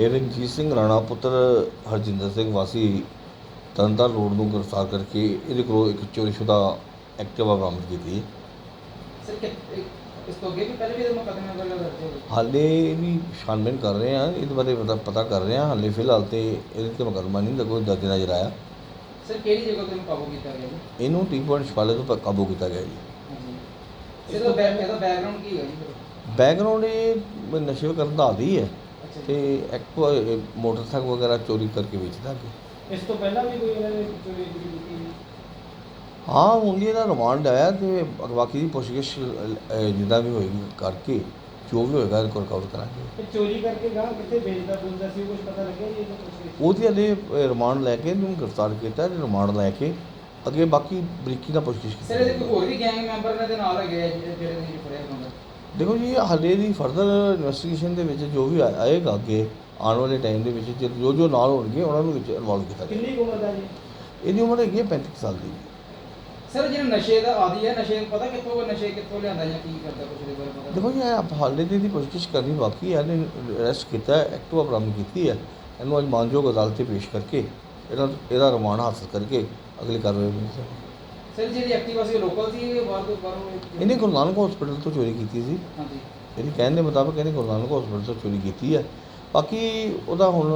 ਇਹ ਰਣਜੀਤ ਸਿੰਘ ਰਾਣਾ ਪੁੱਤਰ ਹਰਜਿੰਦਰ ਸਿੰਘ ਵਾਸੀ ਤਰਨਤਾਰਨ ਰੋਡ ਨੂੰ ਗ੍ਰਿਫਤਾਰ ਕਰਕੇ ਇਹਦੇ ਕੋਲੋਂ ਇੱਕ ਚੋਰੀਸ਼ੁਦਾ ਐਕਟਿਵਾ ਬਰਾਮਦ ਕੀਤੀ। ਸਰ ਕਿ ਇਹ- ਇਸ ਤੋਂ ਅੱਗੇ ਵੀ ਪਹਿਲੇ ਵੀ ਇਹਦੇ ਮੁਕੱਦਮੇ ਵਗੈਰਾ ਦਰਜ ਹੋਏ ਹਾਲੇ ਵੀ ਛਾਨਬੀਨ ਕਰ ਰਹੇ ਹਾਂ ਇਹਦੇ ਬਾਰੇ ਪਤਾ ਪਤਾ ਕਰ ਰਹੇ ਹਾਂ ਹਾਲੇ ਫਿਲਹਾਲ ਤੇ ਇਹਦੇ ਤੇ ਮੁਕੱਦਮਾ ਨਹੀਂ ਲੱਗੋ ਦਰਜ ਨਜ਼ਰ ਆਇਆ। ਸਰ ਕਿਹੜੀ ਜਗ੍ਹਾ ਤੋਂ ਕਾਬੂ ਕੀਤਾ ਗਿਆ ਜੀ? ਇਹਨੂੰ ਟੀ ਪੁਆਇੰਟ ਛਪਾਲੇ ਤੋਂ ਪ- ਕਾਬੂ ਕੀਤਾ ਗਿਆ ਜੀ। ਹਾਂਜੀ। ਇਹਦਾ ਬੈਕ ਇਹਦਾ ਬੈਕਗ੍ਰਾਉਂਡ ਕੀ ਹੈ ਜੀ? ਫਿਰ? ਬੈਕਗ੍ਰਾਉਂਡ ਇਹ ਨਸ਼ੇ ਕਰਨ ਦਾ ਆਦੀ ਹੈ। ਤੇ ਐਕਟਿਵਾ ਮੋਟਰਸਾਈਕਲ ਵਗੈਰਾ ਚੋਰੀ ਕਰਕੇ ਵੇਚਦਾ ਅੱਗੇ। ਇਸ ਤੋਂ ਪਹਿਲਾਂ ਵੀ ਕੋਈ ਇਹਨਾਂ ਨੇ ਚੋਰੀ ਚੋਰੀ ਕੀਤੀ? ਹਾਂ ਹੁਣ ਦੀ ਇਹਦਾ ਰਿਮਾਂਡ ਆਇਆ ਤੇ ਬਾਕੀ ਦੀ ਪੁੱਛਗਿੱਛ ਜਿੱਦਾਂ ਵੀ ਹੋਏਗੀ ਕਰਕੇ ਜੋ ਵੀ ਹੋਏਗਾ ਰਿਕਾਰਡ ਕਰਾਂਗੇ। ਤੇ ਚੋਰੀ ਕਰਕੇ ਗਾਂ ਕਿੱਥੇ ਵੇਚਦਾ ਬੁਲਦਾ ਸੀ ਕੁਝ ਪਤਾ ਲੱਗਿਆ ਜੀ ਇਹਨੂੰ ਕੁਝ ਉਹਦੀ ਹਲੇ ਰਿਮਾਂਡ ਲੈ ਕੇ ਇਹਨੂੰ ਗ੍ਰਿਫਤਾਰ ਕੀਤਾ ਤੇ ਰਿਮਾਂਡ ਲੈ ਕੇ ਅੱਗੇ ਬਾਕੀ ਬਰੀਕੀ ਨਾਲ ਪੁੱਛਗਿੱਛ ਸਰ ਇਹਦੇ ਕੀਤੀ ਕੋਈ ਹੋਰ ਵੀ ਗੈਂਗ ਮੈਂਬਰ ਇਹਨਾਂ ਦੇ ਨਾਲ ਹੈਗੇ ਆ ਜਿਹੜੇ ਜਿਹੜੇ ਨੇ ਫੜਿਆ ਬੰਦਾ ਦੇਖੋ ਜੀ ਹਾਲੇ ਦੀ ਫਰਦਰ ਇਨਵੈਸਟੀਗੇਸ਼ਨ ਦੇ ਵਿੱਚ ਜੋ ਵੀ ਆਏਗਾ ਅੱਗੇ ਆਉਣ ਵਾਲੇ ਟਾਈਮ ਦੇ ਵਿੱਚ ਜੇ ਜੋ ਜੋ ਨਾਲ ਹੋਣਗੇ ਉਹਨਾਂ ਨੂੰ ਵਿੱਚ ਇਨਵੋਲਵ ਕੀਤਾ ਜਾਏਗਾ। ਕਿੰਨੀ ਕੁ ਉਮਰ ਦਾ ਜੀ? ਇਹਦੀ ਉਮਰ ਹੈਗੀ ਹੈ 35 ਸਾਲ ਦੀ। ਸਰ ਜਿਹੜਾ ਨਸ਼ੇ ਦਾ ਆਦੀ ਹੈ ਨਸ਼ੇ ਪਤਾ ਕਿੱਥੋਂ ਨਸ਼ੇ ਕਿੱਥੋਂ ਲਿਆਂਦਾ ਜਾਂ ਕੀ ਕਰਦਾ ਕੁਛ ਦੇ ਬਾਰੇ ਪਤਾ? ਦੇਖੋ ਜੀ ਇਹ ਆਪ ਹਾਲੇ ਦੀ ਦੀ ਪੁੱਛਗਿੱਛ ਕਰਨੀ ਬਾਕੀ ਹੈ ਇਹਨੇ ਅਰੈਸਟ ਕੀਤਾ ਹੈ ਐਕਟਿਵਾ ਬਰਾਮਦ ਕੀਤੀ ਹੈ। ਇਹਨੂੰ ਅੱਜ ਮਾਨਯੋਗ ਅਦਾਲਤ 'ਤੇ ਪੇਸ਼ ਕਰਕੇ ਇਹਦਾ ਇਹਦਾ ਰਿਮਾਂਡ ਹਾਸਲ ਕਰਕੇ ਅਗਲੀ ਕਾਰਵਾਈ ਹੋਣੀ ਚਾਹੀਦੀ ਸਰ ਜਿਹੜੀ ਐਕਟਿਵਾ ਸੀ ਲੋਕਲ ਸੀ ਇਹ ਬਾਹਰ ਤੋਂ ਬਾਹਰੋਂ ਇਹਨੇ ਗੁਰੂ ਨਾਨਕ ਹਸਪੀਟਲ ਤੋਂ ਚੋਰੀ ਕੀਤੀ ਸੀ। ਹਾਂਜੀ। ਇਹਦੀ ਕਹਿਣ ਦੇ ਮੁਤਾਬਕ ਇਹਨੇ ਗੁਰੂ ਨਾਨਕ ਹਸਪੀਟਲ ਤੋਂ ਚੋਰੀ ਕੀਤੀ ਹੈ ਬਾਕੀ ਉਹਦਾ ਹੁਣ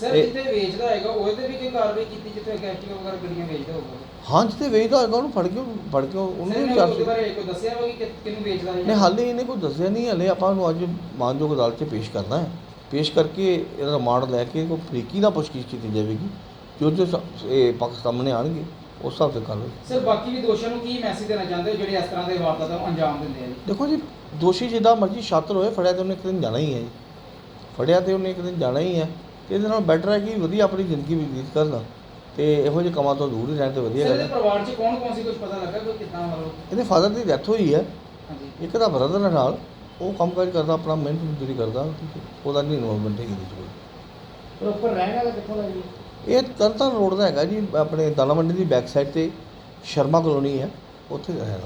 ਸਰ ਇਹ- ਜਿੱਥੇ ਵੇਚਦਾ ਹੈਗਾ ਉਹਦੇ ਤੇ ਵੀ ਕੋਈ ਕਾਰਵਾਈ ਕੀਤੀ ਜਿੱਥੇ ਐਕਟਿਵਾ ਵਗੈਰਾ ਗੱਡੀਆਂ ਵੇਚਦਾ ਹੋਊਗਾ? ਹਾਂ ਜਿੱਤੇ ਵੇਚਦਾ ਹੋਏਗਾ ਉਹਨੂੰ ਫੜ ਕੇ ਫੜ ਕੇ ਉਹਨੂੰ ਸਰ ਵੀ ਇਹਨੇ ਚਾਰ ਉਹਦੇ ਬਾਰੇ ਕੋਈ ਦੱਸਿਆ ਵਾ ਕਿ ਕਿ- ਕਿਹਨੂੰ ਵੇਚਦਾ ਹੈ? ਨਹੀਂ ਹਾਲੇ ਇਹਨੇ ਕੋਈ ਦੱਸਿਆ ਨਹੀਂ ਹਲੇ ਆਪਾਂ ਨੂੰ ਅੱਜ ਮਾਨਯੋਗ ਅਦਾਲਤ 'ਚ ਪੇਸ਼ ਕਰਨਾ ਹੈ। ਪੇਸ਼ ਕਰਕੇ ਇਹਦਾ ਰਿਮਾਂਡ ਲੈ ਕੇ ਕੋਈ ਫਰੀਕੀ ਨਾਲ ਪੁੱਛਗਿੱਛ ਕੀਤੀ ਜਾਵੇਗੀ ਜੋ ਜੋ ਸ- ਇਹ ਪੱਖ ਸਾਹਮਣੇ ਆਣਗੇ ਉਸ ਹਿਸਾਬ ਤੇ ਕਾਰਵਾਈ ਸਰ ਬਾਕੀ ਵੀ ਦੋਸ਼ੀਆਂ ਨੂੰ ਕੀ ਮੈਸੇਜ ਦੇਣਾ ਚਾਹੁੰਦੇ ਹੋ ਜਿਹੜੇ ਇਸ ਤਰ੍ਹਾਂ ਦੇ ਵਾਰਦਾਤਾਂ ਨੂੰ ਅੰਜਾਮ ਦਿੰਦੇ ਆ ਜੀ? ਦੇਖੋ ਜੀ ਦੋਸ਼ੀ ਜਿੱਦਾਂ ਮਰਜ਼ੀ ਛਾਤਰ ਹੋਏ ਫੜਿਆ ਤੇ ਉਹਨੇ ਇੱਕ ਦਿਨ ਜਾਣਾ ਹੀ ਹੈ ਜੀ। ਫੜਿਆ ਤੇ ਉਹਨੇ ਇੱਕ ਦਿਨ ਜਾਣਾ ਹੀ ਹੈ। ਇਹਦੇ ਨਾਲ ਬੈਟਰ ਹੈ ਕਿ ਵਧੀਆ ਆਪਣੀ ਜ਼ਿੰਦਗੀ ਬਤੀਤ ਕਰਨ। ਤੇ ਇਹੋ ਜਿਹੇ ਕੰਮਾਂ ਤੋਂ ਦੂਰ ਹੀ ਰਹਿਣ ਤੇ ਵਧੀਆ ਸਰ ਗੱਲ ਇਹਦੇ ਹੈ ਪਰਿਵਾਰ 'ਚ ਕੌਣ ਕੌਣ ਸੀ? ਕੁਝ ਪਤਾ ਲੱਗਾ ਕੋਈ ਕਿੱਦਾਂ ਮਤਲਬ? ਇਹਦੇ ਫਾਦਰ ਦੀ ਡੈਥ ਹੋਈ ਹੈ। ਹਾਂਜੀ। ਇੱਕ ਦਾ ਬ੍ਰਦਰ ਹੈ ਨਾਲ। ਉਹ ਕੰਮਕਾਜ ਕਰਦਾ ਆਪਣਾ ਮਿਹਨਤ ਮਜ਼ਦੂਰੀ ਕਰਦਾ। ਉਹਦਾ ਨਹੀਂ ਇਨਵੋਲਵਮੈਂਟ ਹੈਗੀ ਇਹਦੇ 'ਚ ਕੋਈ। ਪ੍ਰੋਪਰ ਰਹਿਣ ਵਾਲਾ ਕਿੱਥੋਂ ਦਾ ਜੀ? ਇਹ ਤਰਨਤਾਰਨ ਰੋਡ ਦਾ ਹੈਗਾ ਜੀ, ਆਪਣੇ ਦਾਣਾ ਮੰਡੀ ਦੀ ਬੈਕ ਸਾਈਡ ਤੇ ਸ਼ਰਮਾ ਕਲੋਨੀ ਹੈ, ਉੱਥੇ ਦਾ ਹੈਗਾ।